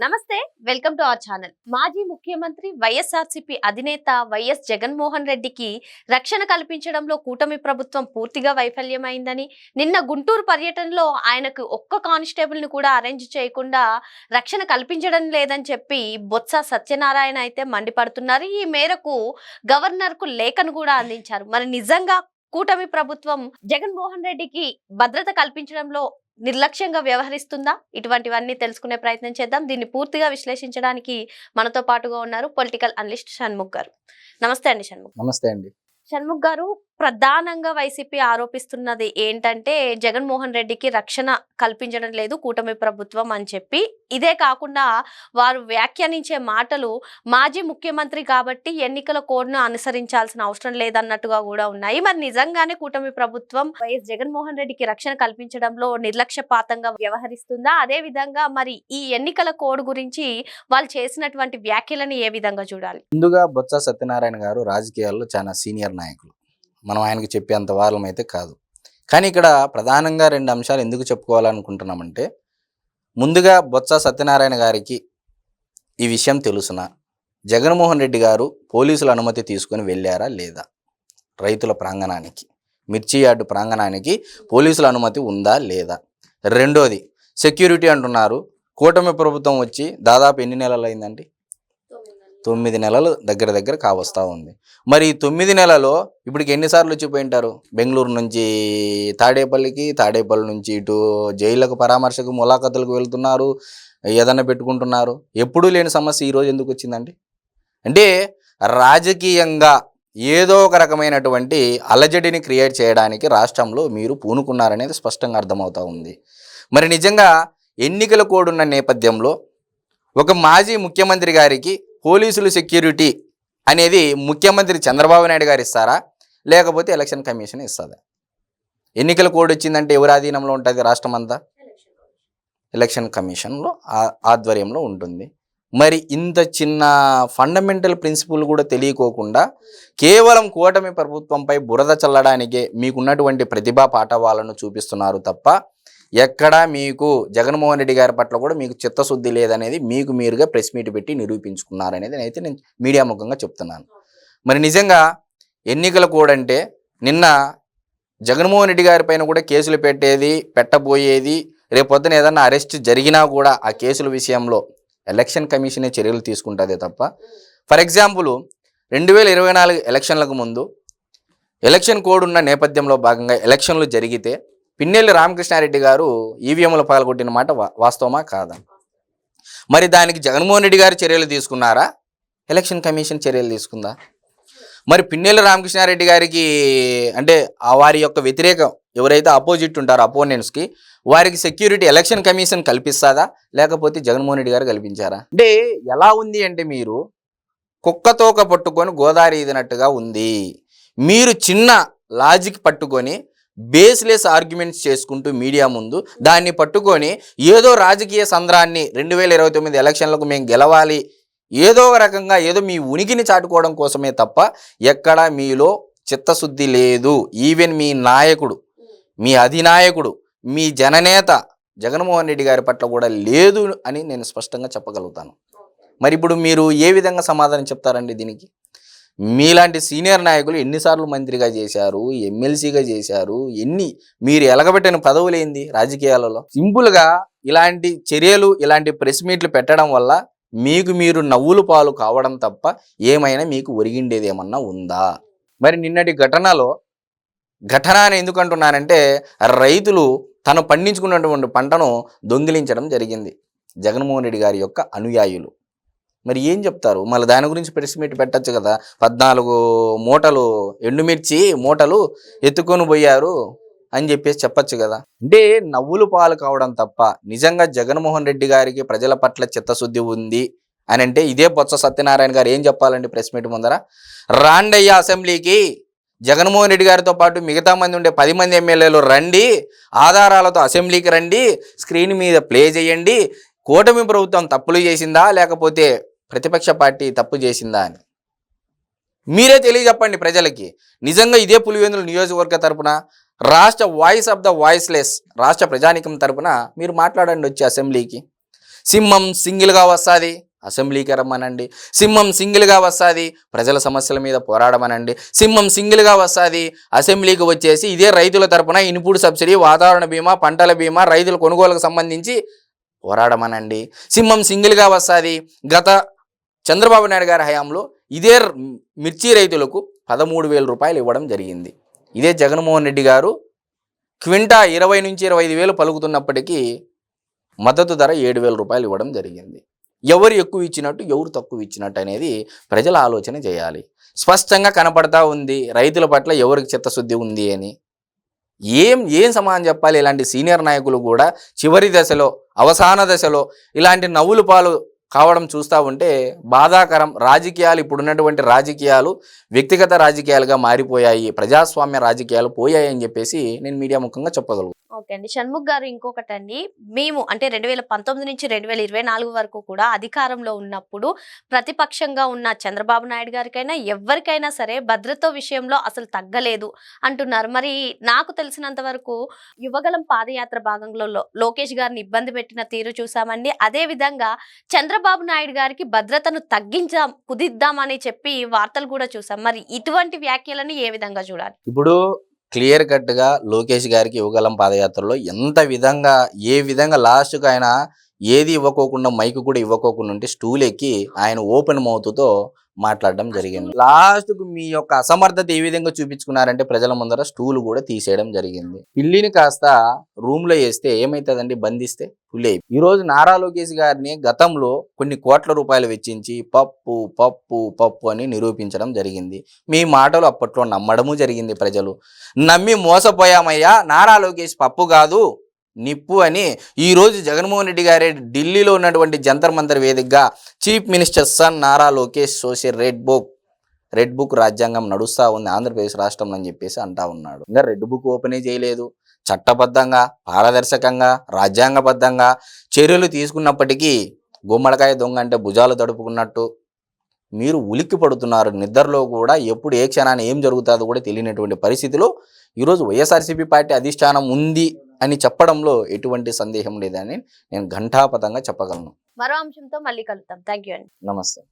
నమస్తే welcome to our channel. మాజీ ముఖ్యమంత్రి వైఎస్ఆర్సీపీ అధినేత వైఎస్ జగన్మోహన్ రెడ్డికి రక్షణ కల్పించడంలో కూటమి ప్రభుత్వం పూర్తిగా వైఫల్యమైందని నిన్న గుంటూరు పర్యటనలో ఆయనకు ఒక్క కానిస్టేబుల్ని కూడా అరేంజ్ చేయకుండా రక్షణ కల్పించడం లేదని చెప్పి బొత్స సత్యనారాయణ అయితే మండిపడుతున్నారు. ఈ మేరకు గవర్నర్కు లేఖను కూడా అందించారు. మరి నిజంగా కూటమి ప్రభుత్వం జగన్మోహన్ రెడ్డికి భద్రత కల్పించడంలో నిర్లక్ష్యంగా వ్యవహరిస్తుందా? ఇటువంటివన్నీ తెలుసుకునే ప్రయత్నం చేద్దాం. దీన్ని పూర్తిగా విశ్లేషించడానికి మనతో పాటుగా ఉన్నారు పొలిటికల్ అనలిస్ట్ షణ్ముఖ్ గారు. నమస్తే అండి షణ్ముఖ్. నమస్తే అండి. షణ్ముఖ్ గారు ప్రధానంగా వైసీపీ ఆరోపిస్తున్నది ఏంటంటే జగన్మోహన్ రెడ్డికి రక్షణ కల్పించడం లేదు కూటమి ప్రభుత్వం అని చెప్పి ఇదే కాకుండా వారు వ్యాఖ్యానించే మాటలు మాజీ ముఖ్యమంత్రి కాబట్టి ఎన్నికల కోడ్ను అనుసరించాల్సిన అవసరం లేదన్నట్టుగా కూడా ఉన్నాయి. మరి నిజంగానే కూటమి ప్రభుత్వం వైఎస్ జగన్మోహన్ రెడ్డికి రక్షణ కల్పించడంలో నిర్లక్ష్యపాతంగా వ్యవహరిస్తుందా? అదే విధంగా మరి ఈ ఎన్నికల కోడ్ గురించి వాళ్ళు చేసినటువంటి వ్యాఖ్యలను ఏ విధంగా చూడాలి? ముందుగా బొత్స సత్యనారాయణ గారు రాజకీయాల్లో చాలా సీనియర్ నాయకులు. మనం ఆయనకు చెప్పేంత వారం అయితే కాదు. కానీ ఇక్కడ ప్రధానంగా రెండు అంశాలు ఎందుకు చెప్పుకోవాలనుకుంటున్నామంటే ముందుగా బొత్స సత్యనారాయణ గారికి ఈ విషయం తెలుసునా? జగన్మోహన్ రెడ్డి గారు పోలీసుల అనుమతి తీసుకొని వెళ్ళారా లేదా? రైతుల ప్రాంగణానికి మిర్చి యార్డు ప్రాంగణానికి పోలీసుల అనుమతి ఉందా లేదా? రెండోది సెక్యూరిటీ అంటున్నారు. కూటమి ప్రభుత్వం వచ్చి దాదాపు ఎన్ని నెలలు అయిందండి తొమ్మిది నెలలు దగ్గర దగ్గర కావస్తూ ఉంది. మరి తొమ్మిది నెలలో ఇప్పటికి ఎన్నిసార్లు వచ్చిపోయింటారు బెంగళూరు నుంచి తాడేపల్లికి తాడేపల్లి నుంచి ఇటు జైళ్ళకు పరామర్శకు ములాఖతులకు వెళ్తున్నారు ఏదన్నా పెట్టుకుంటున్నారు. ఎప్పుడూ లేని సమస్య ఈరోజు ఎందుకు వచ్చిందండి? అంటే రాజకీయంగా ఏదో ఒక రకమైనటువంటి అలజడిని క్రియేట్ చేయడానికి రాష్ట్రంలో మీరు పూనుకున్నారనేది స్పష్టంగా అర్థమవుతూ ఉంది. మరి నిజంగా ఎన్నికల కోడున్న నేపథ్యంలో ఒక మాజీ ముఖ్యమంత్రి గారికి పోలీసులు సెక్యూరిటీ అనేది ముఖ్యమంత్రి చంద్రబాబు నాయుడు గారు ఇస్తారా? లేకపోతే ఎలక్షన్ కమిషన్ ఇస్తుందా? ఎన్నికల కోడ్ వచ్చిందంటే ఎవరి ఆధీనంలో ఉంటుంది రాష్ట్రం అంతా ఎలక్షన్ కమిషన్లో ఆధ్వర్యంలో ఉంటుంది. మరి ఇంత చిన్న ఫండమెంటల్ ప్రిన్సిపల్ కూడా తెలియకోకుండా కేవలం కూటమి ప్రభుత్వంపై బురద చల్లడానికే మీకున్నటువంటి ప్రతిభా పాఠవాలను చూపిస్తున్నారు తప్ప ఎక్కడా మీకు జగన్మోహన్ రెడ్డి గారి పట్ల కూడా మీకు చిత్తశుద్ధి లేదనేది మీకు మీరుగా ప్రెస్ మీట్ పెట్టి నిరూపించుకున్నారనేది అయితే నేను మీడియా ముఖంగా చెప్తున్నాను. మరి నిజంగా ఎన్నికల కోడ్ అంటే నిన్న జగన్మోహన్ రెడ్డి గారి పైన కూడా కేసులు పెట్టేది పెట్టబోయేది రేపొద్దున ఏదన్నా అరెస్ట్ జరిగినా కూడా ఆ కేసుల విషయంలో ఎలక్షన్ కమిషనే చర్యలు తీసుకుంటుంది తప్ప. ఫర్ ఎగ్జాంపుల్ రెండు వేల ఇరవై నాలుగు ఎలక్షన్లకు ముందు ఎలక్షన్ కోడ్ ఉన్న నేపథ్యంలో భాగంగా ఎలక్షన్లు జరిగితే పిన్నెల్లి రామకృష్ణారెడ్డి గారు ఈవీఎంలు పగలగొట్టిన మాట వాస్తవమా కాదా? మరి దానికి జగన్మోహన్ రెడ్డి గారు చర్యలు తీసుకున్నారా? ఎలక్షన్ కమిషన్ చర్యలు తీసుకుందా? మరి పిన్నెల్లి రామకృష్ణారెడ్డి గారికి అంటే ఆ వారి యొక్క వ్యతిరేకం ఎవరైతే అపోజిట్ ఉంటారో అపోనెంట్స్కి వారికి సెక్యూరిటీ ఎలక్షన్ కమిషన్ కల్పిస్తాదా? లేకపోతే జగన్మోహన్ రెడ్డి గారు కల్పించారా? అంటే ఎలా ఉంది అంటే మీరు కుక్కతోక పట్టుకొని గోదావరి ఇదినట్టుగా ఉంది. మీరు చిన్న లాజిక్ పట్టుకొని బేస్లెస్ ఆర్గ్యుమెంట్స్ చేసుకుంటూ మీడియా ముందు దాన్ని పట్టుకొని ఏదో రాజకీయ సంద్రాన్ని రెండు వేల ఇరవై తొమ్మిది ఎలక్షన్లకు మేము గెలవాలి. ఏదో ఒక రకంగా ఏదో మీ ఉనికిని చాటుకోవడం కోసమే తప్ప ఎక్కడా మీలో చిత్తశుద్ధి లేదు. ఈవెన్ మీ నాయకుడు మీ అధినాయకుడు మీ జననేత జగన్మోహన్ రెడ్డి గారి పట్ల కూడా లేదు అని నేను స్పష్టంగా చెప్పగలుగుతాను. మరి ఇప్పుడు మీరు ఏ విధంగా సమాధానం చెప్తారండి దీనికి? మీలాంటి సీనియర్ నాయకులు ఎన్నిసార్లు మంత్రిగా చేశారు ఎమ్మెల్సీగా చేశారు ఎన్ని మీరు ఎలగబెట్టిన పదవులు ఏంది రాజకీయాలలో? సింపుల్గా ఇలాంటి చర్యలు ఇలాంటి ప్రెస్ మీట్లు పెట్టడం వల్ల మీకు మీరు నవ్వులు పాలు కావడం తప్ప ఏమైనా మీకు ఒరిగిండేది ఏమన్నా ఉందా? మరి నిన్నటి ఘటనలో ఘటన అని ఎందుకంటున్నానంటే రైతులు తను పండించుకున్నటువంటి పంటను దొంగిలించడం జరిగింది. జగన్మోహన్ రెడ్డి గారి యొక్క అనుయాయులు. మరి ఏం చెప్తారు? మళ్ళీ దాని గురించి ప్రెస్ మీట్ పెట్టచ్చు కదా. పద్నాలుగు మూటలు ఎండుమిర్చి మూటలు ఎత్తుకొని పోయారు అని చెప్పేసి చెప్పచ్చు కదా. అంటే నవ్వులు పాలు కావడం తప్ప నిజంగా జగన్మోహన్ రెడ్డి గారికి ప్రజల పట్ల చిత్తశుద్ధి ఉంది అని అంటే ఇదే బొత్స సత్యనారాయణ గారు ఏం చెప్పాలండి ప్రెస్ మీట్ ముందర? రాండయ్య అసెంబ్లీకి జగన్మోహన్ రెడ్డి గారితో పాటు మిగతా మంది ఉండే పది మంది ఎమ్మెల్యేలు రండి ఆధారాలతో అసెంబ్లీకి రండి స్క్రీన్ మీద ప్లే చేయండి కూటమి ప్రభుత్వం తప్పులు చేసిందా లేకపోతే ప్రతిపక్ష పార్టీ తప్పు చేసిందా అని. మీరే తెలియజెప్పండి ప్రజలకి. నిజంగా ఇదే పులివెందుల నియోజకవర్గ తరపున రాష్ట్ర వాయిస్ ఆఫ్ ద వాయిస్లెస్ రాష్ట్ర ప్రజానికం తరపున మీరు మాట్లాడండి వచ్చి అసెంబ్లీకి. సింహం సింగిల్గా వస్తుంది అసెంబ్లీకి రమ్మనండి. సింహం సింగిల్గా వస్తుంది ప్రజల సమస్యల మీద పోరాడమనండి. సింహం సింగిల్గా వస్తుంది అసెంబ్లీకి వచ్చేసి ఇదే రైతుల తరపున ఇన్పుట్ సబ్సిడీ వాతావరణ బీమా పంటల బీమా రైతుల కొనుగోలుకు సంబంధించి పోరాడమనండి. సింహం సింగిల్గా వస్తుంది గత చంద్రబాబు నాయుడు గారి హయాంలో ఇదే మిర్చి రైతులకు పదమూడు వేల రూపాయలు ఇవ్వడం జరిగింది. ఇదే జగన్మోహన్ రెడ్డి గారు క్వింటా ఇరవై నుంచి ఇరవై ఐదు వేలు పలుకుతున్నప్పటికీ మద్దతు ధర ఏడు వేల రూపాయలు ఇవ్వడం జరిగింది. ఎవరు ఎక్కువ ఇచ్చినట్టు ఎవరు తక్కువ ఇచ్చినట్టు అనేది ప్రజల ఆలోచన చేయాలి. స్పష్టంగా కనపడతా ఉంది రైతుల పట్ల ఎవరికి చిత్తశుద్ధి ఉంది అని. ఏం ఏం సమాధానం చెప్పాలి? ఇలాంటి సీనియర్ నాయకులు కూడా చివరి దశలో అవసాన దశలో ఇలాంటి నవ్వులు పాలు కావడం చూస్తూ ఉంటే బాధాకరం. రాజకీయాలు ఇప్పుడున్నటువంటి రాజకీయాలు వ్యక్తిగత రాజకీయాలుగా మారిపోయాయి. ప్రజాస్వామ్య రాజకీయాలు పోయాయి అని చెప్పేసి నేను మీడియా ముఖంగా చెప్పగలను. ఓకే అండి. షణ్ముఖ్ గారు ఇంకొకటి అండి మేము అంటే రెండు వేల పంతొమ్మిది నుంచి రెండు వేల ఇరవై నాలుగు వరకు కూడా అధికారంలో ఉన్నప్పుడు ప్రతిపక్షంగా ఉన్న చంద్రబాబు నాయుడు గారికైనా ఎవరికైనా సరే భద్రత విషయంలో అసలు తగ్గలేదు అంటున్నారు. మరి నాకు తెలిసినంత వరకు యువగలం పాదయాత్ర భాగంలో లోకేష్ గారిని ఇబ్బంది పెట్టిన తీరు చూసామండి. అదే విధంగా చంద్రబాబు నాయుడు గారికి భద్రతను తగ్గించాం కుదిద్దామని చెప్పి వార్తలు కూడా చూసాం. మరి ఇటువంటి వ్యాఖ్యలను ఏ విధంగా చూడాలి? ఇప్పుడు క్లియర్ కట్గా లోకేష్ గారికి యువగలం పాదయాత్రలో ఎంత విధంగా ఏ విధంగా లాస్ట్కు ఆయన ఏది ఇవ్వకోకుండా మైక్ కూడా ఇవ్వకోకుండా ఉంటే స్టూల్ ఎక్కి ఆయన ఓపెన్ మౌత్తో మాట్లాడడం జరిగింది. లాస్ట్కు మీ యొక్క అసమర్థత ఏ విధంగా చూపించుకున్నారంటే ప్రజల ముందర స్టూల్ కూడా తీసేయడం జరిగింది. పిల్లిని కాస్త రూమ్లో వేస్తే ఏమైతుందండి? బంధిస్తే పులి. ఈ రోజు నారా లోకేష్ గారిని గతంలో కొన్ని కోట్ల రూపాయలు వెచ్చించి పప్పు పప్పు పప్పు అని నిరూపించడం జరిగింది. మీ మాటలు అప్పట్లో నమ్మడము జరిగింది ప్రజలు. నమ్మి మోసపోయామయ్యా. నారా లోకేష్ పప్పు కాదు. నిప్పు అని ఈరోజు జగన్మోహన్ రెడ్డి గారి ఢిల్లీలో ఉన్నటువంటి జంతర్ మంతర్ వేదికగా chief minister son Nara Lokesh social red book red book రాజ్యాంగం నడుస్తూ ఉంది. ఆంధ్రప్రదేశ్ రాష్ట్రంలో అని చెప్పేసి అంటా ఉన్నాడు. ఇంకా రెడ్ బుక్ ఓపెనే చేయలేదు. చట్టబద్ధంగా పారదర్శకంగా రాజ్యాంగబద్ధంగా చర్యలు తీసుకున్నప్పటికీ గుమ్మడికాయ దొంగ అంటే భుజాలు తడుపుకున్నట్టు మీరు ఉలిక్కి పడుతున్నారు నిద్రలో కూడా ఎప్పుడు ఏ క్షణాన్ని ఏం జరుగుతుందో కూడా తెలియనటువంటి పరిస్థితిలో ఈరోజు వైఎస్ఆర్సీపీ పార్టీ అధిష్టానం ఉంది. అని చెప్పడంలో ఎటువంటి సందేహం లేదని నేను ఘంటాపథంగా చెప్పగలను. మరో అంశంతో మళ్ళీ కలుద్దాం. థ్యాంక్ యూ అండి. నమస్తే.